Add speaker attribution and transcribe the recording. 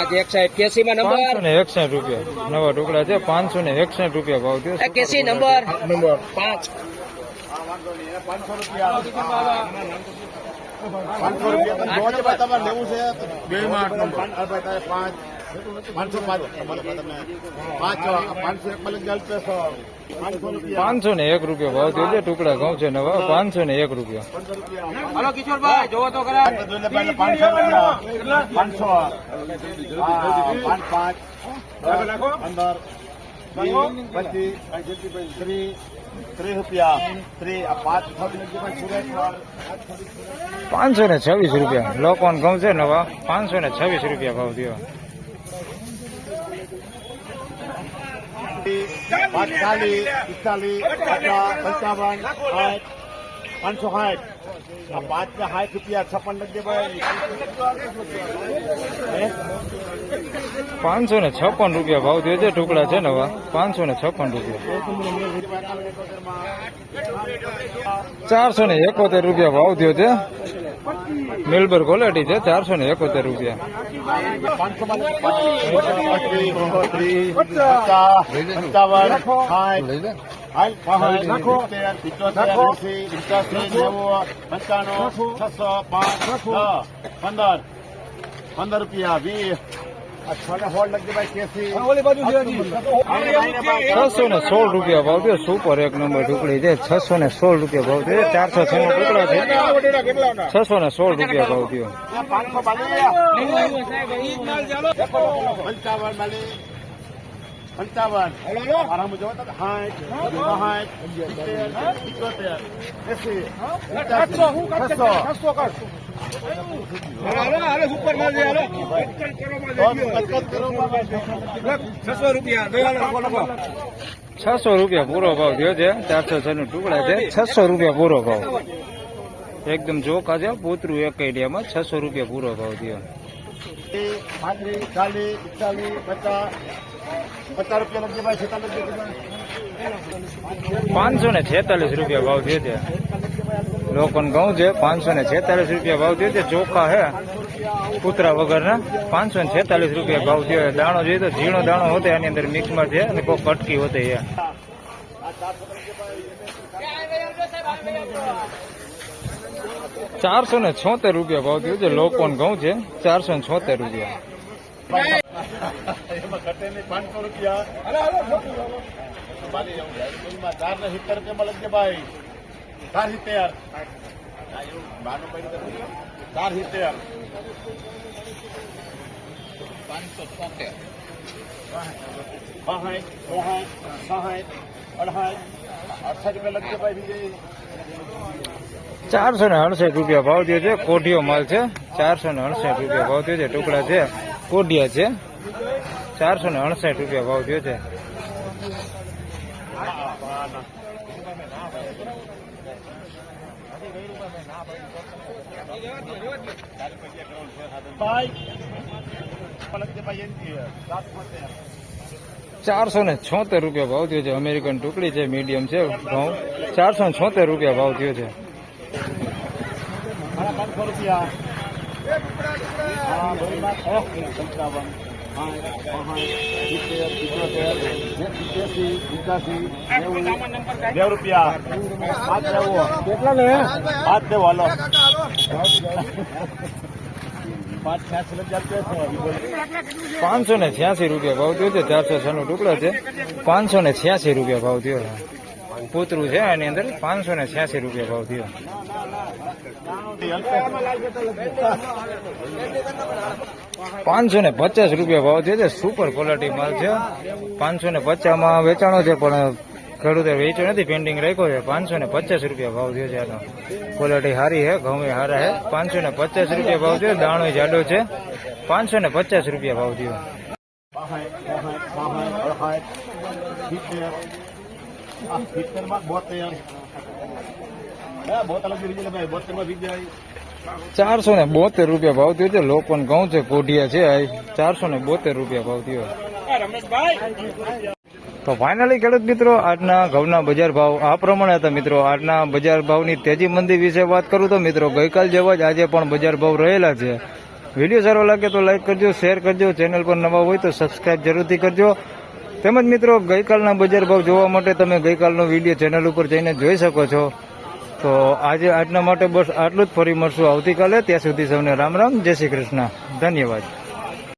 Speaker 1: પાંચ એકસાઠ કેસી માં
Speaker 2: પાંચસો
Speaker 1: નંબર
Speaker 2: ને એકસઠ રૂપિયા નવા ટુકડા છે પાંચસો ને એકસઠ રૂપિયા ભાવ થયો
Speaker 1: કેસી નંબર
Speaker 3: નંબર
Speaker 1: પાંચ
Speaker 3: પાંચસો રૂપિયા પાંચસો રૂપિયા જો છે ભાઈ તમારે લેવું છે બે માં આઠ નંબર પાંચ પાંચસો
Speaker 2: ને એક રૂપિયા ભાવ થયો છે ટુકડા ઘઉં છે નવા પાંચસો ને એક રૂપિયા.
Speaker 1: હલો કિશોરભાઈ જોવો તો ખરા.
Speaker 3: પાંચસો પાંચ પાંચ. વીસ, પચીસ ત્રીસ.
Speaker 2: ને છવ્વીસ રૂપિયા. લોકોન ઘઉં છે નવા પાંચસો ને છવ્વીસ રૂપિયા ભાવ થયો.
Speaker 3: પાંચ ચાલીસ પિસ્તાલીસ, પચાસ, પંચાવન, સાઠ, પાંચસો સાઠ. આ પાંચ ને સાઠ રૂપિયા છપ્પન લખજે ભાઈ?
Speaker 2: પાંચસો ને છપ્પન રૂપિયા ભાવ થયો છે, ટુકડા છે નવા. પાંચસો ને છપ્પન રૂપિયા. ચારસો ને એકોતેર રૂપિયા ભાવ થયો છે. મિલબર ક્વોલિટી છે ચારસો ને એકોતેર રૂપિયા
Speaker 3: પંદર રૂપિયા વીસ
Speaker 2: છસો ને સોળ રૂપિયા ભાવ છે સુપર એક નંબર ઢુકડી છે છસો ને સોળ રૂપિયા ભાવ છે ચારસો છ નો ટુકડા છે છસો ને સોળ રૂપિયા ભાવ થયો
Speaker 3: પંચાવન. આરામ જવા તો સાઠ સાઠ સિત્તેર એસી છસો.
Speaker 2: છસો રૂપિયા પૂરો ભાવ થયો છે. ચારસો છ નું ટુકડા છે. છસો રૂપિયા પૂરો ભાવ. એકદમ જોખા છે. પોતરું એક આઈડિયામાં છસો રૂપિયા પૂરો ભાવ થયો.
Speaker 3: પાંત્રીસ ચાલી ઇકતાલી પચાસ પચાસ રૂપિયા લખજે ભાઈ છેતાલીસ રૂપિયા
Speaker 2: પાંચસો ને છેતાલીસ રૂપિયા ભાવ થયો છે. લોકોન ઘઉં છે પાંચસો ને છેતાલીસ રૂપિયા ભાવ થયો છે. ચોખા હે કૂતરા વગરના. પાંચસો ને છેતાલીસ રૂપિયા ભાવ થયો દાણો જોઈએ તો ઝીણો દાણો હોતે એની અંદર મિક્સમાં છે અને કોઈ કટકી હોતે છે. ચારસો ને છોતેર રૂપિયા ભાવ થયો છે લોકોને ઘઉં છે ચારસો ને છોતેર રૂપિયા.
Speaker 3: પાંચસો ચાર સિત્તેર પાંસઠ ચોસઠ સાઠ અડસઠ. રૂપિયા લખજે ભાઈ બીજે.
Speaker 2: ચારસો ને અડસઠ રૂપિયા ભાવ થયો છે. કોઢિયો માલ છે. ચારસો ને અડસઠ રૂપિયા ભાવ થયો છે. ટુકડા છે. કોઢિયા છે. ચારસો ને અડસઠ રૂપિયા ભાવ થયો છે. ચારસો ને છોતેર રૂપિયા ભાવ થયો છે. અમેરિકન ટુકડી છે. મીડિયમ છે ભાવ. ચારસો ને છોતેર રૂપિયા ભાવ થયો છે.
Speaker 3: સાડા પાંચસો રૂપિયા હા પંચાવન નેવું નેવું રૂપિયા. પાંચ લેવો. કેટલા લે પાંચ લેવો હાલો. છ્યાસી
Speaker 2: પાંચસો ને છ્યાસી રૂપિયા ભાવ થયો છે ચારસો છ નો ટુકડો છે. પાંચસો ને છ્યાસી રૂપિયા ભાવ થયો છે. પૂતરું છે એની અંદર પાંચસો ને છ્યાસી રૂપિયા ભાવ થયો. પાંચસો ને પચાસ રૂપિયા ભાવ થયો છે સુપર ક્વોલિટી માલ છે. પાંચસો ને પચાસમાં વેચાણો છે, પણ ખેડૂતે વેચ્યો નથી પેન્ડિંગ રાખ્યો છે. પાંચસો ને પચાસ રૂપિયા ભાવ થયો છે આનો. ક્વોલિટી સારી છે, ઘઉં હારા છે. પાંચસો ને પચાસ રૂપિયા ભાવ થયો, દાણો જાડો છે. પાંચસો ને પચાસ રૂપિયા ભાવ થયો.
Speaker 3: સિત્તેરમાં બોતેર બોતેર લગી બીજી ભાઈ બોતેરમાં બીજા
Speaker 2: ચારસો ને બોતેર રૂપિયા ભાવ થયો છે. લોકોને ઘઉં છે કોઢિયા છે આ ચારસો ને બોતેર રૂપિયા ભાવ થયો. તો ફાઇનલી ખેડૂત મિત્રો આજના ઘઉંના બજાર ભાવ આ પ્રમાણે હતા મિત્રો. આજના બજાર ભાવની તેજી મંદી વિશે વાત કરું તો મિત્રો ગઈકાલ જેવા જ આજે પણ બજાર ભાવ રહેલા છે. વીડિયો સારો લાગે તો લાઈક કરજો શેર કરજો. ચેનલ પર નવા હોય તો સબસ્ક્રાઇબ જરૂરથી કરજો. તેમજ મિત્રો, ગઈકાલના બજાર ભાવ જોવા માટે તમે ગઈકાલનો વીડિયો ચેનલ ઉપર જઈને જોઈ શકો છો. તો આજે આજના માટે બસ આટલું જ. ફરી મળશું આવતીકાલે. ત્યાં સુધી સૌને રામ રામ. જય શ્રી કૃષ્ણ. ધન્યવાદ.